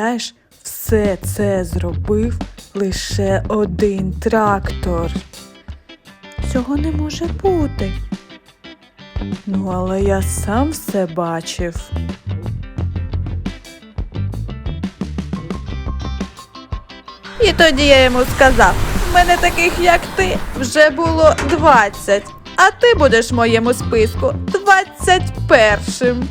Уявляєш, все це зробив лише один трактор. Цього не може бути. Ну, але я сам все бачив. І тоді я йому сказав: в мене таких, як ти, вже було 20, а ти будеш в моєму списку 21.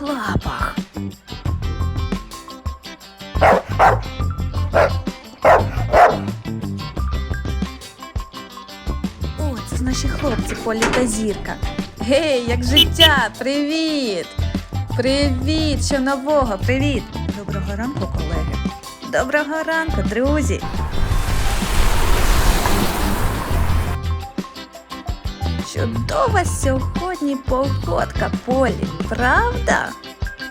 В лапах. О, це наші хлопці Полі та Зірка. Гей, як життя! Привіт! Привіт, що нового, привіт! Доброго ранку, колеги. Доброго ранку, друзі. Чудова сьогодні погодка, Полі, правда?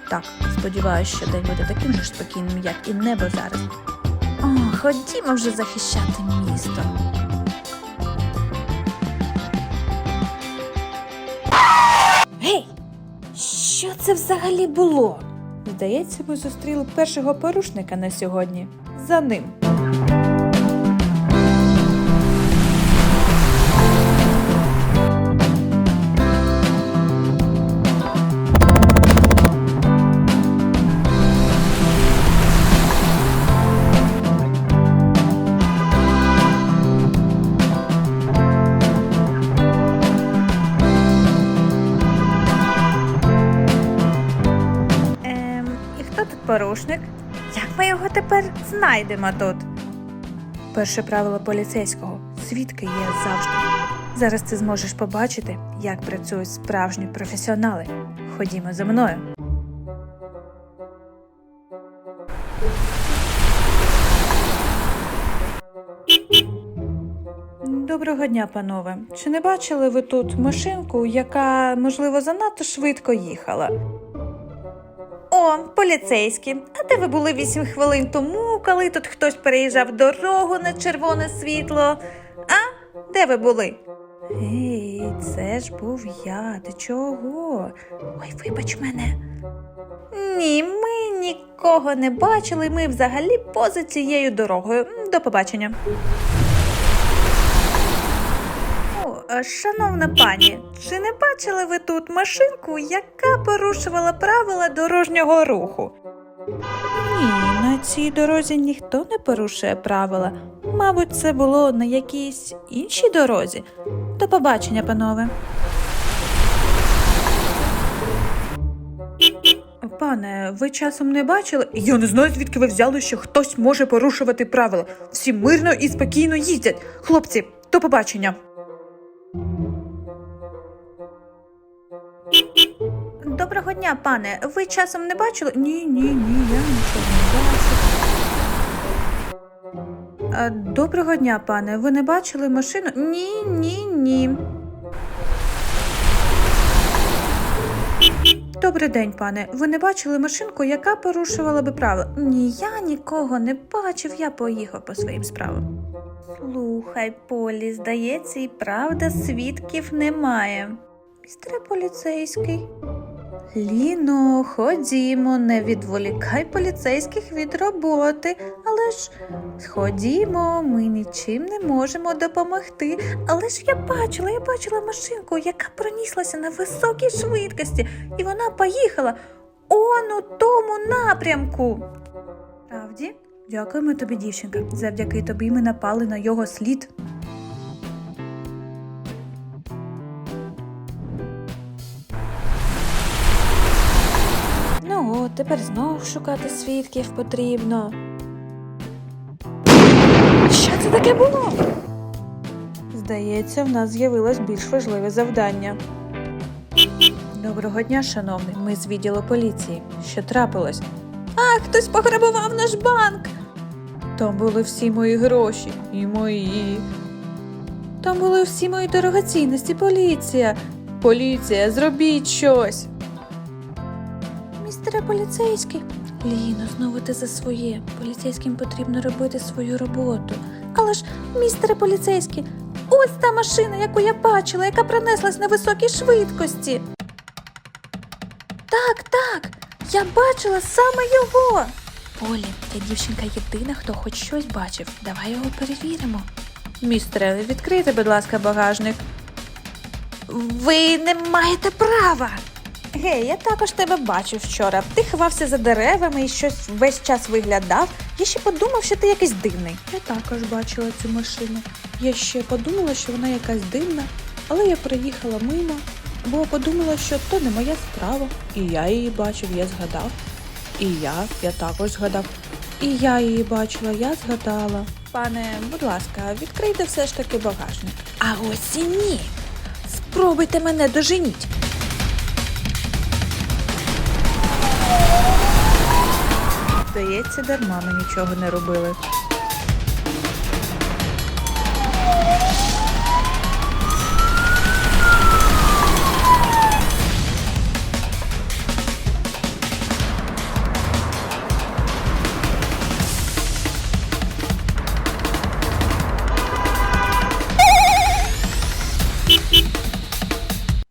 Так, сподіваюся, що день буде таким же спокійним, як і небо зараз. О, ходімо вже захищати місто. Гей! Що це взагалі було? Здається, ми зустріли першого порушника на сьогодні. За ним. Порушник? Як ми його тепер знайдемо тут? Перше правило поліцейського свідки є завжди. Зараз ти зможеш побачити, як працюють справжні професіонали. Ходімо за мною. Доброго дня, панове. Чи не бачили ви тут машинку, яка, можливо, занадто швидко їхала? Поліцейські. А де ви були 8 хвилин тому, коли тут хтось переїжджав дорогу на червоне світло? А? Де ви були? Ей, це ж був я. Ти чого? Ой, вибач мене. Ні, ми нікого не бачили. Ми взагалі поза цією дорогою. До побачення. Е, шановна пані, чи не бачили ви тут машинку, яка порушувала правила дорожнього руху? Ні, на цій дорозі ніхто не порушує правила. Мабуть, це було на якійсь іншій дорозі. До побачення, панове. Пане, ви часом не бачили? Я не знаю, звідки ви взяли, що хтось може порушувати правила. Всі мирно і спокійно їздять. Хлопці, до побачення. Доброго дня, пане. Ви часом не бачили? Ні, ні, ні, я нічого не бачу. Доброго дня, пане. Ви не бачили машину? Ні, ні, ні. Добрий день, пане. Ви не бачили машинку, яка порушувала би правила? Ні, я нікого не бачив, я поїхав по своїм справам. Слухай, Полі, здається, і правда свідків немає. Містере поліцейський. Ліно, ходімо, не відволікай поліцейських від роботи. Але ж ходімо, ми нічим не можемо допомогти. Але ж я бачила, я бачила машинку, яка проніслася на високій швидкості, і вона поїхала он у тому напрямку. Правді? Дякуємо тобі, дівчинка. Завдяки тобі ми напали на його слід. Тепер знов шукати свідків потрібно. Що це таке було? Здається, в нас з'явилось більш важливе завдання. Доброго дня, шановний. Ми з відділу поліції. Що трапилось? А, хтось пограбував наш банк. Там були всі мої гроші і мої. Там були всі мої дорогоцінності, поліція. Поліція, зробіть щось. Містере поліцейський, Ліно, знову ти за своє. Поліцейським потрібно робити свою роботу. але ж, містере поліцейський, ось та машина, яку я бачила, яка пронеслась на високій швидкості. Так, так. Я бачила саме його. Полі, ця дівчинка єдина, хто хоч щось бачив. Давай його перевіримо. Містере, відкрийте, будь ласка, багажник. Ви не маєте права. Гей, я також тебе бачив вчора. Ти ховався за деревами і щось весь час виглядав. Я ще подумав, що ти якийсь дивний. Я також бачила цю машину. Я ще подумала, що вона якась дивна, але я приїхала мимо, бо подумала, що то не моя справа. І я її бачив, я згадав. І я, я також згадав. І я її бачила, я згадала. Пане, будь ласка, відкрийте все ж таки багажник. А ось і ні. Спробуйте мене доженіть. Здається, дарма ми нічого не робили.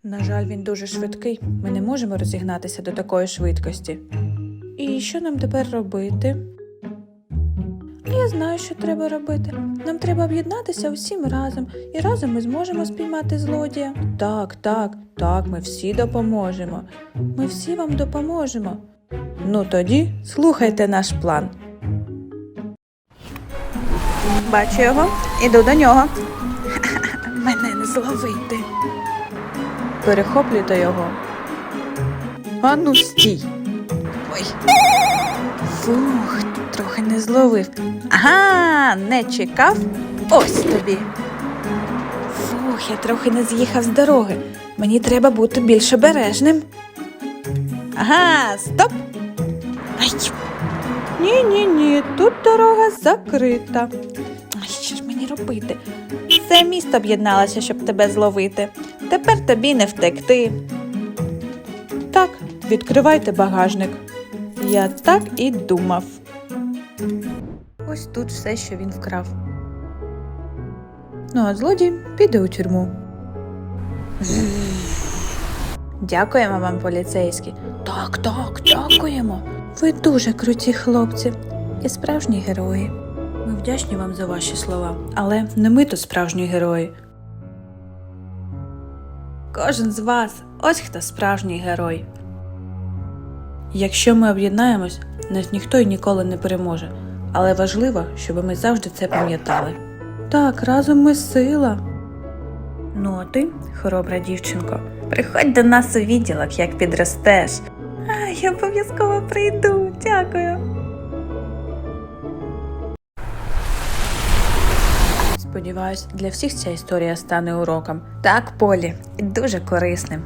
На жаль, він дуже швидкий. Ми не можемо розігнатися до такої швидкості. І що нам тепер робити? Я знаю, що треба робити. Нам треба об'єднатися усім разом, і разом ми зможемо спіймати злодія. Так, так, так, ми всі допоможемо. Ми всі вам допоможемо. Ну тоді слухайте наш план. Бачу його, іду до нього. Мене не зловити. Перехоплюйте його. Ану, стій. Ой, Фух, трохи не зловив. Ага, не чекав. Ось тобі. фух, я трохи не з'їхав з дороги. Мені треба бути більш обережним. Ага, стоп. Ай, Ні, ні, ні, тут дорога закрита. ай, що ж мені робити? Все місто об'єдналося, щоб тебе зловити. Тепер тобі не втекти. Так, відкривайте багажник. Я так і думав. Ось тут все, що він вкрав. Ну, а злодій піде у тюрму. Дякуємо вам, поліцейські. Так, так, дякуємо. Ви дуже круті хлопці і справжні герої. Ми вдячні вам за ваші слова, але не ми тут справжні герої. Кожен з вас ось хто справжній герой. Якщо ми об'єднаємось, нас ніхто і ніколи не переможе, але важливо, щоб ми завжди це пам'ятали. Так, разом ми сила. Ну, а ти, хоробра дівчинко, приходь до нас у відділок, як підростеш. А, я обов'язково прийду. Дякую. Сподіваюсь, для всіх ця історія стане уроком. Так, Полі, дуже корисним.